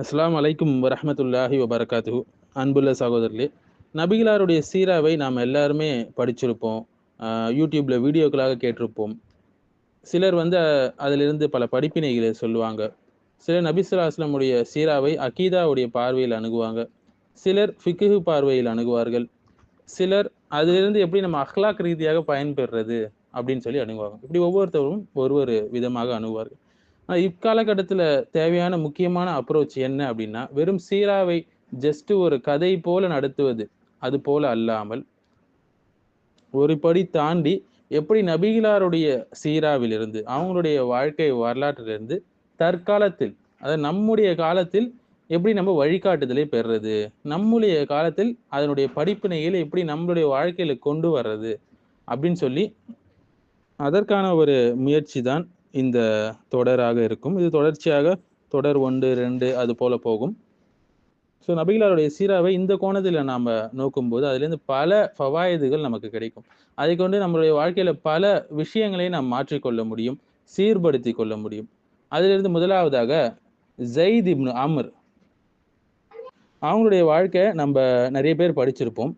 அஸ்லாம் அலைக்கும் வரமத்துல்லாஹி வபரகாத்து அன்புள்ள சகோதரர்களே நபிகளாருடைய சீராவை நாம் எல்லாருமே படிச்சிருப்போம். யூடியூப்பில் வீடியோக்களாக கேட்டிருப்போம். சிலர் வந்து அதிலிருந்து பல படிப்பினைகளை சொல்லுவாங்க. சிலர் நபிசுல்லாஸ்லமுடைய சீராவை அகீதாவுடைய பார்வையில் அணுகுவாங்க. சிலர் ஃபிக்கு பார்வையில் அணுகுவார்கள். சிலர் அதிலிருந்து எப்படி நம்ம அஹ்லாக் ரீதியாக பயன்பெறுறது அப்படின்னு சொல்லி அணுகுவாங்க. இப்படி ஒவ்வொருத்தரும் ஒரு ஒரு விதமாக அணுகுவார்கள். இக்காலகட்டத்தில் தேவையான முக்கியமான அப்ரோச் என்ன அப்படின்னா வெறும் சீராவை ஜஸ்ட் ஒரு கதை போல நடத்துவது. அது போல அல்லாமல் ஒரு படி தாண்டி எப்படி நபிகளாருடைய சீராவிலிருந்து அவங்களுடைய வாழ்க்கை வரலாற்றிலிருந்து தற்காலத்தில் அதாவது நம்முடைய காலத்தில் எப்படி நம்ம வழிகாட்டுதலை பெறுறது நம்முடைய காலத்தில் அதனுடைய படிப்பினைகளை எப்படி நம்மளுடைய வாழ்க்கையில கொண்டு வர்றது அப்படின்னு சொல்லி அதற்கான ஒரு முயற்சி தான் இந்த தொடராக இருக்கும். இது தொடர்ச்சியாக தொடர் ஒன்று ரெண்டு அது போல போகும். ஸோ நபிகளாருடைய சீராவை இந்த கோணத்தில் நாம் நோக்கும்போது அதுலேருந்து பல ஃபவாயதுகள் நமக்கு கிடைக்கும். அதை கொண்டு நம்மளுடைய வாழ்க்கையில் பல விஷயங்களை நாம் மாற்றிக்கொள்ள முடியும் சீர்படுத்தி கொள்ள முடியும். அதிலிருந்து முதலாவதாக ஜெயித் இப்னு அவங்களுடைய வாழ்க்கை நம்ம நிறைய பேர் படிச்சிருப்போம்.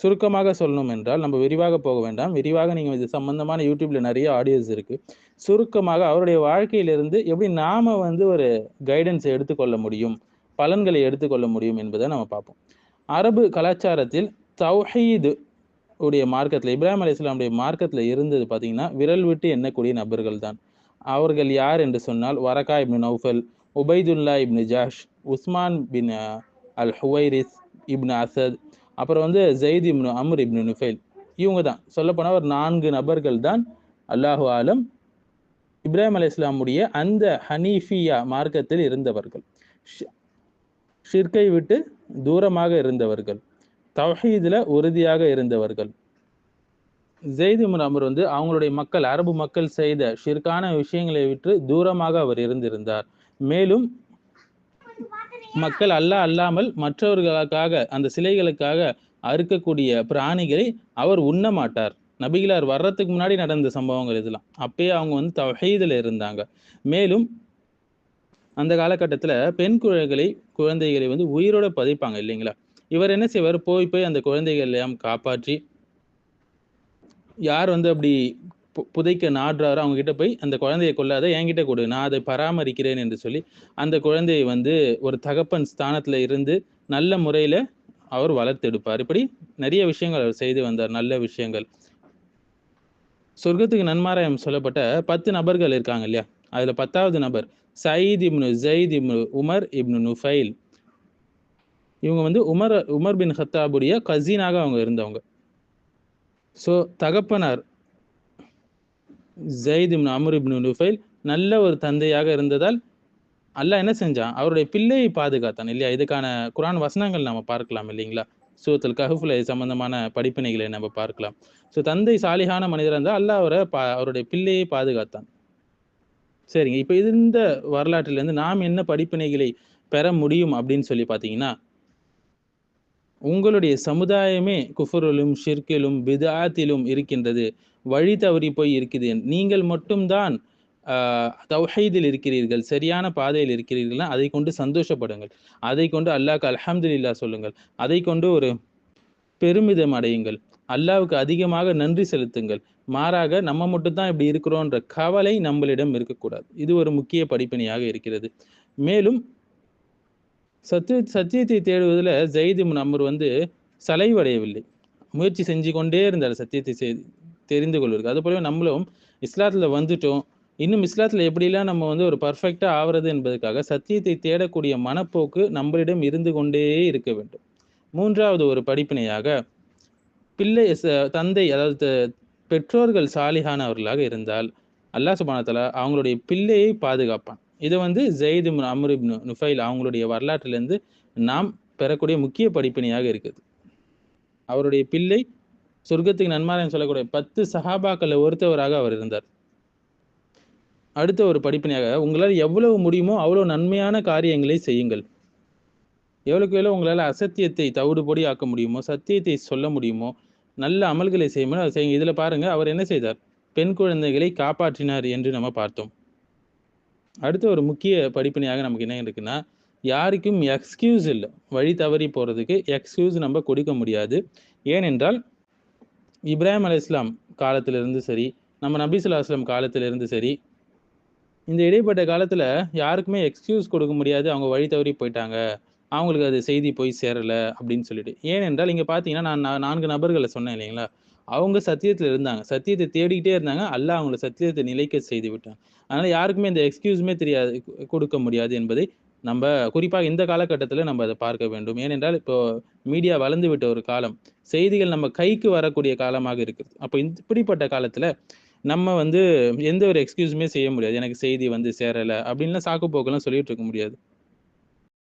சுருக்கமாக சொல்லணும் என்றால் நம்ம விரிவாக போக வேண்டாம். விரிவாக நீங்கள் இது சம்பந்தமான யூடியூப்ல நிறைய ஆடியோஸ் இருக்கு. சுருக்கமாக அவருடைய வாழ்க்கையிலிருந்து எப்படி நாம வந்து ஒரு கைடன்ஸை எடுத்துக்கொள்ள முடியும்? பலன்களை எடுத்துக்கொள்ள முடியும் என்பதை நம்ம பார்ப்போம். அரபு கலாச்சாரத்தில் தௌஹீது உடைய மார்க்கத்தில் இப்ராஹிம் அலி இஸ்லாமுடைய மார்க்கத்தில் இருந்தது பார்த்தீங்கன்னா விரல் விட்டு எண்ணக்கூடிய நபர்கள் தான். அவர்கள் யார் என்று சொன்னால் Waraqa ibn Nawfal Ubaidullah ibn Jahsh Uthman bin al Huwairith ibn Asad அப்புறம் வந்து Zaid ibn Amr ibn Nufail. இவங்க தான் சொல்லப்போனால் ஒரு நான்கு நபர்கள் தான் அல்லாஹு ஆலம் இப்ராஹிம் அலி இஸ்லாமுடைய அந்த ஹனீஃபியா மார்க்கத்தில் இருந்தவர்கள். ஷிர்கை விட்டு தூரமாக இருந்தவர்கள். தவஹீதில் உறுதியாக இருந்தவர்கள். ஜெயித் இப்னு அமர் வந்து அவங்களுடைய மக்கள் அரபு மக்கள் செய்த ஷிர்கான விஷயங்களை விட்டு தூரமாக அவர் இருந்திருந்தார். மேலும் மக்கள் அல்லாஹ் அல்லாமல் மற்றவர்களுக்காக அந்த சிலைகளுக்காக அறுக்கக்கூடிய பிராணிகளை அவர் உண்ண மாட்டார். நபிகளார் வர்றதுக்கு முன்னாடி நடந்த சம்பவங்கள் இதெல்லாம். அப்பயே அவங்க வந்து தவஹீதில் இருந்தாங்க. மேலும் அந்த காலகட்டத்துல பெண் குழந்தைகளை குழந்தைகளை வந்து உயிரோட பதிப்பாங்க இல்லைங்களா? இவர் என்ன செய்வார்? போய் போய் அந்த குழந்தைகள் எல்லாம் காப்பாற்றி யார் வந்து அப்படி புதைக்க நாடுறாரோ அவங்க கிட்ட போய் அந்த குழந்தையை கொள்ளாத என்கிட்ட கொடு நான் அதை பராமரிக்கிறேன் என்று சொல்லி அந்த குழந்தையை வந்து ஒரு தகப்பன் ஸ்தானத்துல இருந்து நல்ல முறையில அவர் வளர்த்தெடுப்பார். இப்படி நிறைய விஷயங்கள் அவர் செய்து வந்தார் நல்ல விஷயங்கள். சொர்க்கத்துக்கு நன்மாராயம் சொல்லப்பட்ட பத்து நபர்கள் இருக்காங்க இல்லையா? அதுல பத்தாவது நபர் Saeed ibn Zaid ibn Umar ibn Nufail. இவங்க வந்து உமர் உமர் பின் ஹத்தாபுடைய கசீனாக அவங்க இருந்தவங்க. ஸோ தகப்பனார் Zaid ibn Amr ibn Nufail நல்ல ஒரு தந்தையாக இருந்ததால் அல்லாஹ் என்ன செஞ்சான்? அவருடைய பிள்ளையை பாதுகாத்தான் இல்லையா? இதுக்கான குரான் வசனங்கள் நம்ம பார்க்கலாம் இல்லைங்களா? சூத்தல் கஹஃபுல சம்பந்தமான படிப்பினைகளை நம்ம பார்க்கலாம். ஸோ தந்தை சாலிகான மனிதராக இருந்தால் அல்லாஹ் அவரை பா அவருடைய பிள்ளையை பாதுகாத்தான். சரிங்க. இப்போ இந்த வரலாற்றிலிருந்து நாம் என்ன படிப்பினைகளை பெற முடியும் அப்படின்னு சொல்லி பார்த்தீங்கன்னா உங்களுடைய சமுதாயமே குஃபரிலும் ஷிர்கிலும் பிதாத்திலும் இருக்கின்றது. வழி தவறி போய் இருக்குது நீங்கள் மட்டும்தான் ஆஹ், தௌஹீதில் இருக்கிறீர்கள் சரியான பாதையில் இருக்கிறீர்கள்னா அதை கொண்டு சந்தோஷப்படுங்கள். அதை கொண்டு அல்லாஹ்க்கு அல்ஹம்துலில்லா சொல்லுங்கள். அதை கொண்டு ஒரு பெருமிதம் அடையுங்கள். அல்லாவுக்கு அதிகமாக நன்றி செலுத்துங்கள். மாறாக நம்ம மட்டும்தான் இப்படி இருக்கிறோன்ற கவலை நம்மளிடம் இருக்கக்கூடாது. இது ஒரு முக்கிய படிப்பினையாக இருக்கிறது. மேலும் சத்திய சத்தியத்தை தேடுவதில் ஜெயித் இப்னு வந்து சலைவடையவில்லை. முயற்சி செஞ்சு கொண்டே இருந்தார் சத்தியத்தை செய்து. தெரிந்து கொள்வதற்கு. அது போலவே நம்மளும் இஸ்லாத்துல வந்துட்டோம். இன்னும் இஸ்லாத்துல எப்படிலாம் நம்ம வந்து ஒரு பர்ஃபெக்டாக ஆகிறது என்பதற்காக சத்தியத்தை தேடக்கூடிய மனப்போக்கு நம்மளிடம் இருந்து கொண்டே இருக்க வேண்டும். மூன்றாவது ஒரு படிப்பினையாக பிள்ளை தந்தை அதாவது பெற்றோர்கள் சாலிகானவர்களாக இருந்தால் அல்லாஹ் சுபானத்தில் அவங்களுடைய பிள்ளையை பாதுகாப்பான். இதை வந்து ஜெயித் இப்னு நுஃபைல் அவங்களுடைய வரலாற்றிலிருந்து நாம் பெறக்கூடிய முக்கிய படிப்பினையாக இருக்குது. அவருடைய பிள்ளை சொர்க்கத்துக்கு நன்மாராயம் சொல்லக்கூடிய பத்து சஹாபாக்கள் ஒருத்தவராக அவர் இருந்தார். அடுத்த ஒரு படிப்பினையாக உங்களால் எவ்வளவு முடியுமோ அவ்வளோ நன்மையான காரியங்களை செய்யுங்கள். எவ்வளோக்கு எவ்வளோ உங்களால் அசத்தியத்தை தவிடுபொடி ஆக்க முடியுமோ சத்தியத்தை சொல்ல முடியுமோ நல்ல அமல்களை செய்யுமோ அதை செய்யுங்க. இதில் பாருங்கள் அவர் என்ன செய்தார்? பெண் குழந்தைகளை காப்பாற்றினார் என்று நம்ம பார்த்தோம். அடுத்த ஒரு முக்கிய படிப்பினையாக நமக்கு என்ன இருக்குன்னா யாருக்கும் எக்ஸ்கியூஸ் இல்லை. வழி தவறி போகிறதுக்கு எக்ஸ்கியூஸ் நம்ம கொடுக்க முடியாது. ஏனென்றால் இப்ராஹிம் அலி இஸ்லாம் காலத்திலிருந்து சரி நம்ம நபி ஸல்லல்லாஹு அலைஹி காலத்திலிருந்து சரி இந்த இடைப்பட்ட காலத்தில் யாருக்குமே எக்ஸ்கியூஸ் கொடுக்க முடியாது அவங்க வழி தவறி போயிட்டாங்க அவங்களுக்கு அது செய்தி போய் சேரலை அப்படின்னு சொல்லிட்டு. ஏனென்றால் இங்கே பார்த்தீங்கன்னா நான் நான்கு நபர்களை சொன்னேன் இல்லைங்களா? அவங்க சத்தியத்தில் இருந்தாங்க. சத்தியத்தை தேடிக்கிட்டே இருந்தாங்க. அல்லாஹ் அவங்களை சத்தியத்தை நிலைக்க செய்து விட்டாங்க அதனால் யாருக்குமே இந்த எக்ஸ்கியூஸுமே தெரியாது கொடுக்க முடியாது என்பதை நம்ம குறிப்பாக இந்த காலகட்டத்தில் நம்ம அதை பார்க்க வேண்டும். ஏனென்றால் இப்போ மீடியா வளர்ந்து விட்ட ஒரு காலம் செய்திகள் நம்ம கைக்கு வரக்கூடிய காலமாக இருக்குது. அப்போ இப்படிப்பட்ட காலத்தில் நம்ம வந்து எந்த ஒரு எக்ஸ்கியூஸுமே செய்ய முடியாது. எனக்கு செய்தி வந்து சேரலை அப்படின்லாம் சாக்கு போக்கெல்லாம் சொல்லிட்டு இருக்க முடியாது.